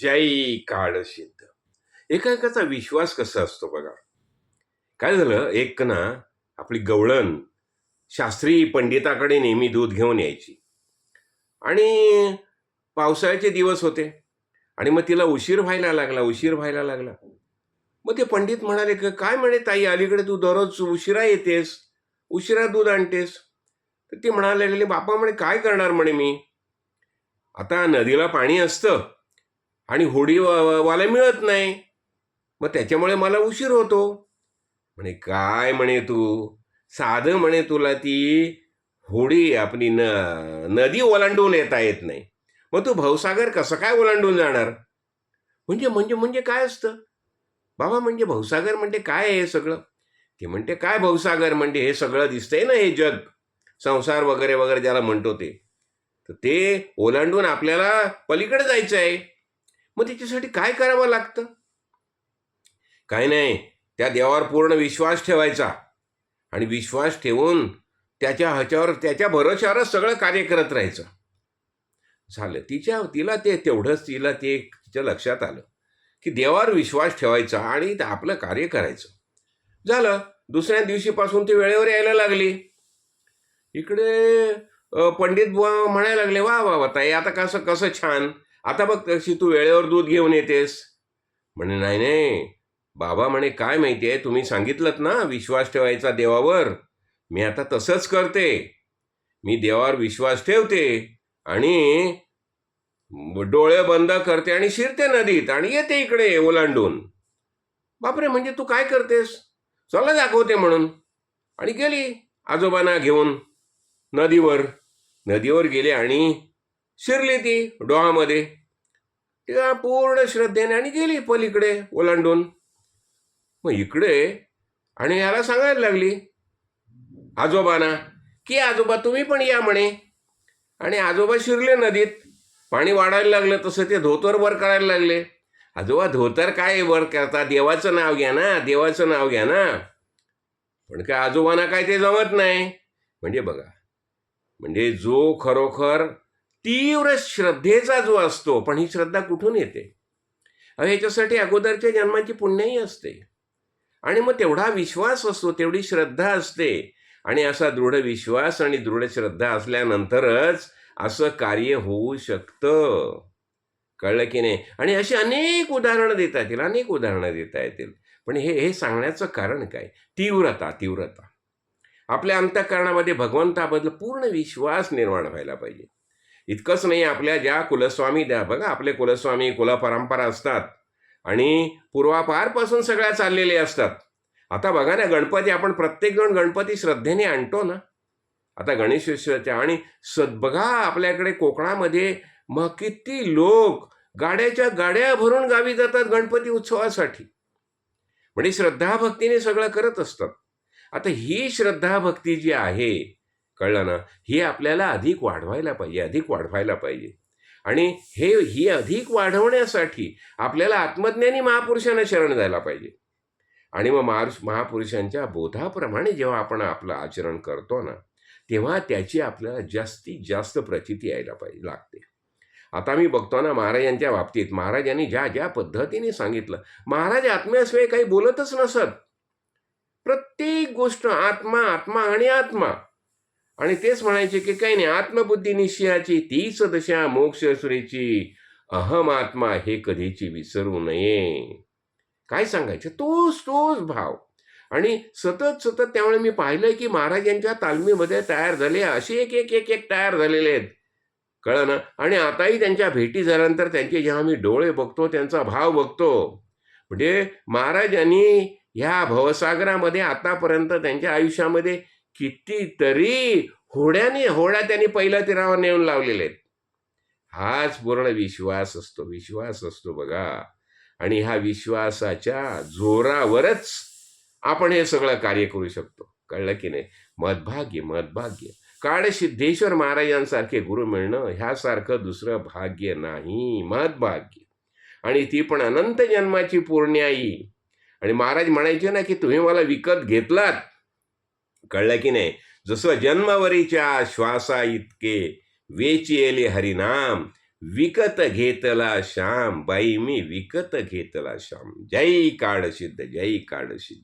जय काळ सिद्ध. एका एकाचा विश्वास कसा असतो बघा? काय झालं? एक ना आपली गवळण शास्त्री पंडिताकडे नेहमी दूध घेऊन यायची. आणि पावसाळ्याचे दिवस होते. आणि मग तिला उशीर व्हायला लागला उशीर व्हायला लागला. मग ते पंडित म्हणाले की काय म्हणे ताई अलीकडे तू दररोज उशिरा येतेस उशिरा दूध आणतेस? तर ती म्हणायला लागली बापा म्हणे काय करणार म्हणे मी? आता नदीला पाणी असतं. आणि होडी वा- वाला मिळत नाही. मग त्याच्यामुळे मला उशीर होतो. म्हणे काय म्हणे तू? साधं म्हणे तुला ती होडी आपली न नदी ओलांडून येता येत नाही. मग तू भवसागर कसं काय ओलांडून जाणार? म्हणजे म्हणजे म्हणजे काय असतं? बाबा म्हणजे भवसागर म्हणजे काय आहे हे सगळं? ते म्हणते काय भवसागर म्हणजे हे सगळं दिसतंय ना हे जग? संसार वगैरे वगैरे ज्याला म्हणतो ते. तर ते ओलांडून आपल्याला पलीकडे जायचं आहे. मग त्याच्यासाठी काय करावं लागतं? काय नाही त्या देवावर पूर्ण विश्वास ठेवायचा. आणि विश्वास ठेवून त्याच्या ह्याच्यावर त्याच्या भरोश्यावरच सगळं कार्य करत राहायचं. झालं. तिच्या तिला ते तेवढंच तिला ते तिच्या लक्षात आलं की देवावर विश्वास ठेवायचा आणि ते आपलं कार्य करायचं. झालं. दुसऱ्या दिवशीपासून ती वेळेवर यायला लागली. इकडे पंडित बुवा म्हणायला लागले वा वा वा ताई आता कसं कसं छान. आता बघ कशी तू वेळेवर दूध घेऊन येतेस. म्हणे नाही नाही. बाबा म्हणे काय माहिती आहे? तुम्ही सांगितलं ना विश्वास ठेवायचा देवावर. मी आता तसंच करते. मी देवावर विश्वास ठेवते आणि डोळे बंद करते आणि शिरते नदीत आणि येते इकडे ओलांडून. बापरे म्हणजे तू काय करतेस? चला दाखवते म्हणून. आणि गेली आजोबांना घेऊन नदीवर. नदीवर गेले आणि शिरली ती डोहामध्ये त्या पूर्ण श्रद्धेने आणि गेली पलीकडे ओलांडून. मग इकडे आणि याला सांगायला लागली आजोबांना की आजोबा तुम्ही पण या म्हणे. आणि आजोबा शिरले नदीत. पाणी वाढायला लागलं तसं ते धोतर वर करायला लागले. आजोबा धोतर काय वर करता? देवाचं नाव घ्या ना देवाचं नाव घ्या ना. पण काय आजोबांना काय ते जमत नाही. म्हणजे बघा म्हणजे जो खरोखर तीव्र श्रद्धेचा जो असतो पण ही श्रद्धा कुठून येते? ह्याच्यासाठी अगोदरच्या जन्माची पुण्यही असते. आणि मग तेवढा विश्वास असतो तेवढी श्रद्धा असते. आणि असा दृढ विश्वास आणि दृढ श्रद्धा असल्यानंतरच असं कार्य होऊ शकतं. कळलं की नाही? आणि अशी अनेक उदाहरणं देता येतील अनेक उदाहरणं देता येतील. पण हे हे सांगण्याचं कारण काय? तीव्रता तीव्रता. आपल्या अंतःकरणामध्ये भगवंताबद्दल पूर्ण विश्वास निर्माण व्हायला पाहिजे. इतकंच नाही आपल्या ज्या कुलस्वामी द्या बघा आपले कुलस्वामी कुलपरंपरा असतात. आणि पूर्वापारपासून सगळ्या चाललेले असतात. आता बघा ना गणपती आपण प्रत्येकजण गणपती श्रद्धेने आणतो ना. आता गणेश उत्सवाच्या आणि सद बघा आपल्याकडे कोकणामध्ये मग किती लोक गाड्याच्या गाड्या भरून गावी जातात गणपती उत्सवासाठी. म्हणजे श्रद्धाभक्तीने सगळं करत असतात. आता ही श्रद्धाभक्ती जी आहे कळलं ना ही आपल्याला अधिक वाढवायला पाहिजे अधिक वाढवायला पाहिजे. आणि हे ही अधिक वाढवण्यासाठी आपल्याला आत्मज्ञानी महापुरुषांना शरण जायला पाहिजे. आणि मग महारुष महापुरुषांच्या बोधाप्रमाणे जेव्हा आपण आपलं आचरण करतो ना तेव्हा त्याची आपल्याला जास्तीत जास्त प्रचिती यायला पाहिजे लागते. आता मी बघतो ना महाराजांच्या बाबतीत महाराजांनी ज्या ज्या पद्धतीने सांगितलं महाराज आत्म्याशिवाय काही बोलतच नसत. प्रत्येक गोष्ट आत्मा आत्मा आणि आत्मा. आणि तेच म्हणायचे की काही नाही आत्मबुद्धी निश्चयाची तीच दशा मोक्षश्रीची अहम आत्मा हे कधीची विसरू नये. काय सांगायचं? तोच तोच भाव. आणि सतत सतत त्यामुळे मी पाहिलंय की महाराजांच्या तालमीमध्ये तयार झाले असे एक एक एक एक तयार झालेले आहेत. कळ ना? आणि आताही त्यांच्या भेटी झाल्यानंतर त्यांचे जेव्हा मी डोळे बघतो त्यांचा भाव बघतो. म्हणजे महाराजांनी ह्या भवसागरामध्ये आतापर्यंत त्यांच्या आयुष्यामध्ये कितीतरी होड्याने होड्या त्यांनी पहिल्या तीरावर नेऊन लावलेले आहेत. हाच पूर्ण विश्वास असतो विश्वास असतो बघा. आणि ह्या विश्वासाच्या जोरावरच आपण हे सगळं कार्य करू शकतो. कळलं की नाही? मदभाग्य मदभाग्य. काळसिद्धेश्वर महाराजांसारखे गुरु मिळणं ह्यासारखं दुसरं भाग्य नाही. महद्भाग्य आणि ती पण अनंत जन्माची पूर्ण्याई आणि महाराज म्हणायचे ना की तुम्ही मला विकत घेतलात. कळलं की नाही? जसं जन्मवरीच्या श्वासा इतके वेचिएले हरिनाम विकत घेतला श्याम बाई मी विकत घेतला श्याम. जय काळ सिद्ध जय काळ सिद्ध